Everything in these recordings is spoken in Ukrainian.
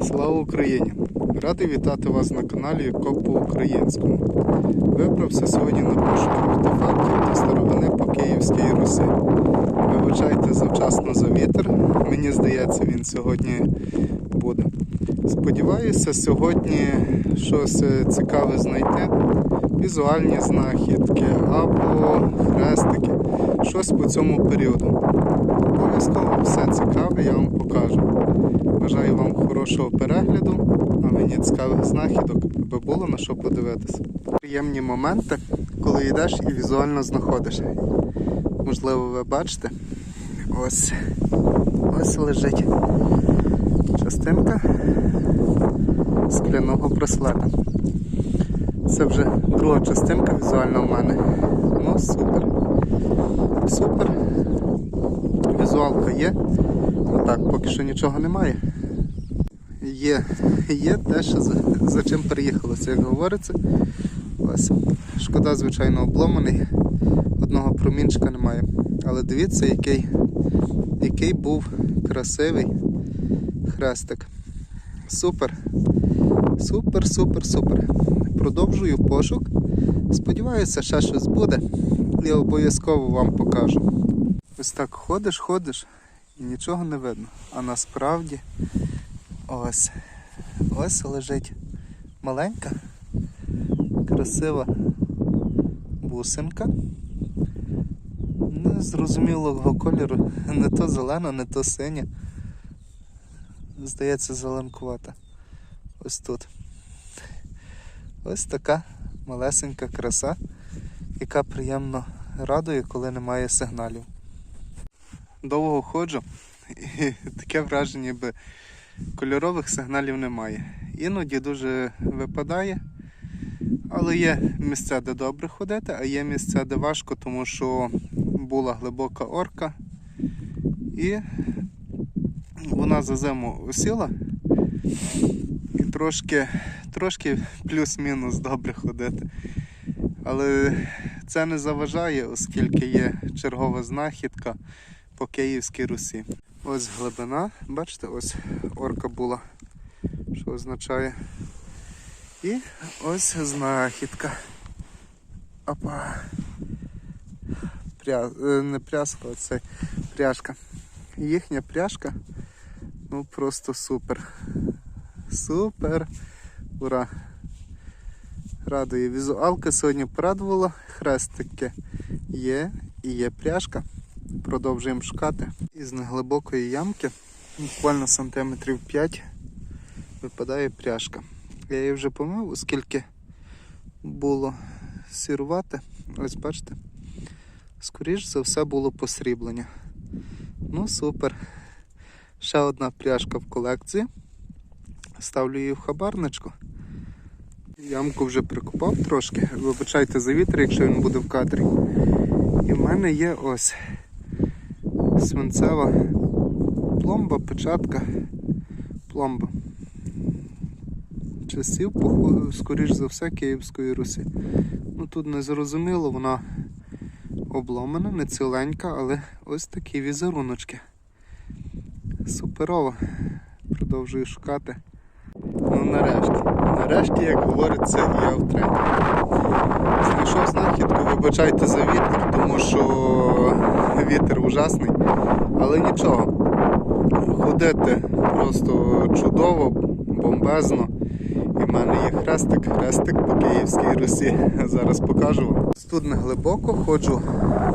Слава Україні! Радий вітати вас на каналі Коп по українському. Вибрався сьогодні на пошук артефактів та старовини по Київській Русі. Вибачайте завчасно за вітер. Мені здається, він сьогодні буде. Сподіваюся, сьогодні щось цікаве знайти. Візуальні знахідки або хрестики. Щось по цьому періоду. Обов'язково все цікаве, я вам покажу. Бажаю вам хорошого перегляду, а мені цікавих знахідок, аби було на що подивитися. Приємні моменти, коли йдеш і візуально знаходиш. Можливо, ви бачите, ось ось лежить частинка скляного браслета. Це вже друга частинка візуальна в мене. Ну, супер. Супер. Візуалка є. Ну так, поки що нічого немає. Є, є те, що за, за чим приїхалося, як говориться. Ось. Шкода, звичайно, обломаний. Одного промінчика немає. Але дивіться, який, який був красивий хрестик. Супер. Супер, супер, супер. Продовжую пошук. Сподіваюся, ще щось буде. І обов'язково вам покажу. Ось так ходиш, ходиш і нічого не видно. А насправді ось ось лежить маленька, красива бусинка. Незрозумілого кольору, не то зелена, не то синя. Здається, зеленкувата. Ось тут. Ось така малесенька краса, яка приємно радує, коли немає сигналів довго ходжу, і таке враження, ніби кольорових сигналів немає. Іноді дуже випадає, але є місця, де добре ходити, а є місця, де важко, тому що була глибока орка і вона за зиму осіла і трошки, трошки плюс-мінус добре ходити. Але це не заважає, оскільки є чергова знахідка по Київській Русі. Ось глибина, бачите, ось орка була, що означає. І ось знахідка. Опа. Пря... е, Не пряска, а пряжка. Їхня пряжка, ну просто супер. Супер. Ура! Радує. Візуалка сьогодні порадувала, хрестики є і є пряжка. Продовжуємо шукати. Із неглибокої ямки, буквально сантиметрів 5, випадає пряжка. Я її вже помив, оскільки було сірувати. Ось бачите, скоріш за все було посріблення. Ну, супер. Ще одна пряжка в колекції. Ставлю її в хабарничку. Ямку вже прикопав трошки. Вибачайте за вітер, якщо він буде в кадрі. І в мене є ось свинцева пломба, печатка, пломба. Часів, скоріш за все, Київської Русі. Ну тут не зрозуміло, вона обломана, не ціленька, але ось такі візеруночки. Суперово. Продовжую шукати. Ну нарешті. Нарешті, як говориться, я втретє. Знайшов знахідку, вибачайте за вітер, тому що вітер ужасний. Але нічого. Ходити просто чудово, бомбезно. І в мене є хрестик, хрестик по Київській Русі. Зараз покажу вам. Тут не глибоко ходжу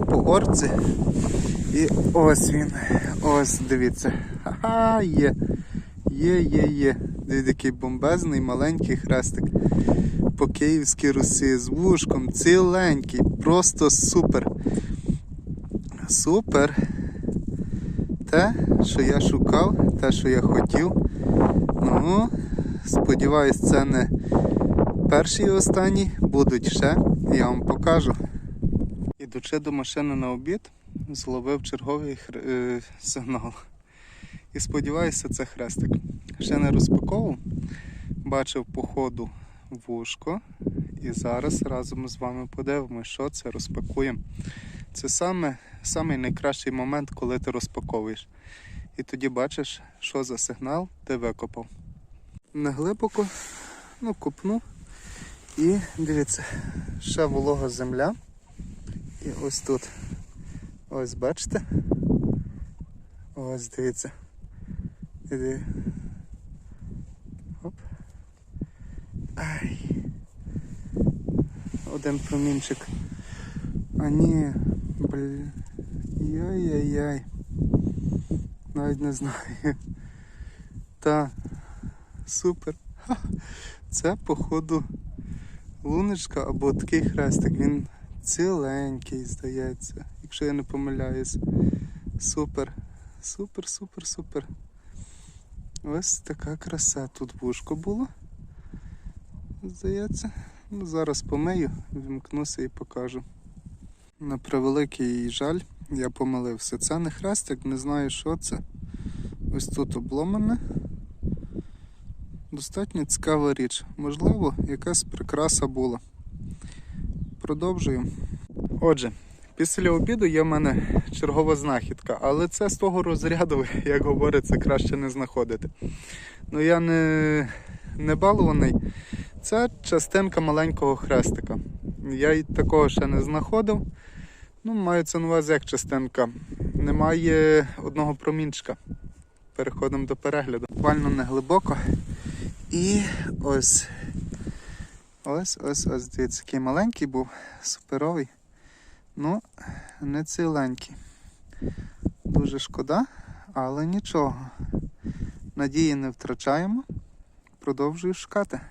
по орці. І ось він. Ось дивіться. Ха-ха, є. Є, є, є. Дивіться, який бомбезний маленький хрестик. По Київській Русі з вушком, ціленький, просто супер. Супер. Те, що я шукав, те, що я хотів. Ну, сподіваюсь, це не перший і останній. Будуть ще, я вам покажу. Ідучи до машини на обід, зловив черговий хр- е, сигнал. І сподіваюся, це хрестик. Ще не розпаковував, бачив по ходу вушко. І зараз разом з вами подивимося, що це розпакуємо. Це саме, самий найкращий момент, коли ти розпаковуєш. І тоді бачиш, що за сигнал ти викопав. Не глибоко, ну, копну. І дивіться, ще волога земля. І ось тут. Ось бачите? Ось дивіться. Ай. Один промінчик. А ні. Блін. Яй-яй-яй. Навіть не знаю. Та. Супер. Це, походу, луночка або такий хрестик. Він ціленький, здається, якщо я не помиляюсь. Супер. Супер, супер, супер. Ось така краса. Тут вушко було. Здається. Ну, зараз помию, вімкнуся і покажу. На превеликий жаль, я помилився. Це не хрестик, не знаю, що це. Ось тут обломане. Достатньо цікава річ. Можливо, якась прикраса була. Продовжую. Отже, після обіду є в мене чергова знахідка, але це з того розряду, як говориться, краще не знаходити. Ну я не, не балований. Це частинка маленького хрестика. Я й такого ще не знаходив. Ну, мається на увазі як частинка. Немає одного промінчика. Переходимо до перегляду. Буквально не глибоко. І ось. Ось, ось, ось, дивіться, який маленький був, суперовий. Ну, не ціленький. Дуже шкода, але нічого. Надії не втрачаємо. Продовжую шукати.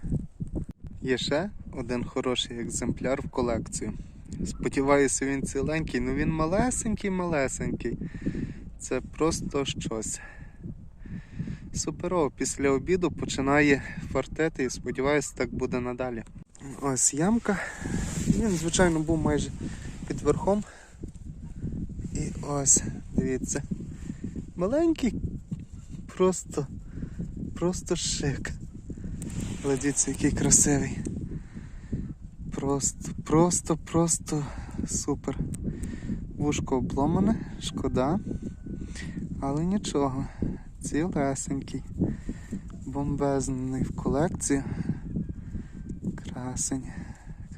Є ще один хороший екземпляр в колекцію. Сподіваюся, він ціленький, ну він малесенький-малесенький. Це просто щось. Суперово, після обіду починає фартити і сподіваюся, так буде надалі. Ось ямка. Він, звичайно, був майже під верхом. І ось, дивіться. Маленький, просто, просто шик. Але який красивий. Просто, просто, просто супер. Вушко обломане, шкода. Але нічого. Цілесенький. Бомбезний в колекції. Красень.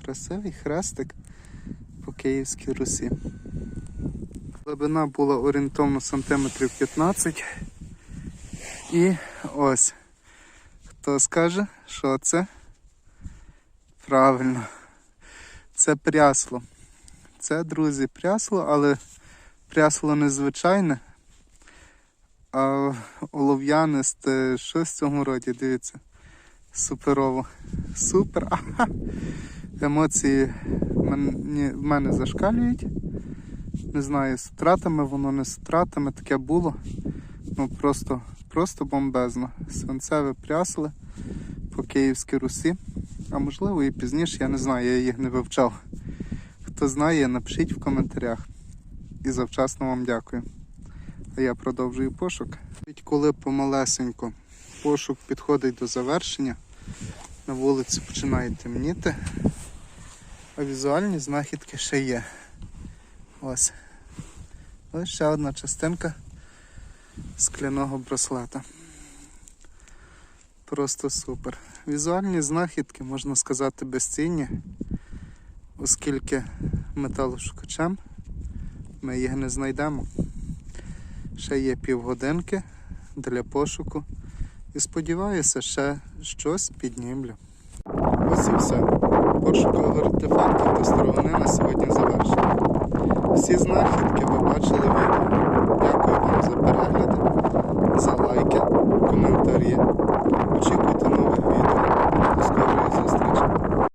Красивий хрестик по Київській Русі. Глибина була орієнтовно сантиметрів 15. І ось. Хто скаже, що це? Правильно. Це прясло. Це, друзі, прясло, але прясло незвичайне, а олов'янисте, щось в цьому роді, дивіться. Суперово. Супер. Ага. Емоції в мене зашкалюють. Не знаю, з втратами, воно не з втратами, таке було. Ну просто, просто бомбезно. Свинцеве прясле по Київській Русі. А можливо і пізніше, я не знаю, я їх не вивчав. Хто знає, напишіть в коментарях. І завчасно вам дякую. А я продовжую пошук. Навіть коли помалесенько пошук підходить до завершення, на вулиці починає темніти, а візуальні знахідки ще є. Ось. Ось ще одна частинка скляного браслета. Просто супер. Візуальні знахідки, можна сказати, безцінні, оскільки металошукачем ми їх не знайдемо. Ще є півгодинки для пошуку. І сподіваюся, ще щось піднімлю. Ось і все. Пошуковий артефактів та сторони на сьогодні завершено. Всі знахідки ви бачили відео. Дякую вам за перегляд, за лайки, коментарі. circuito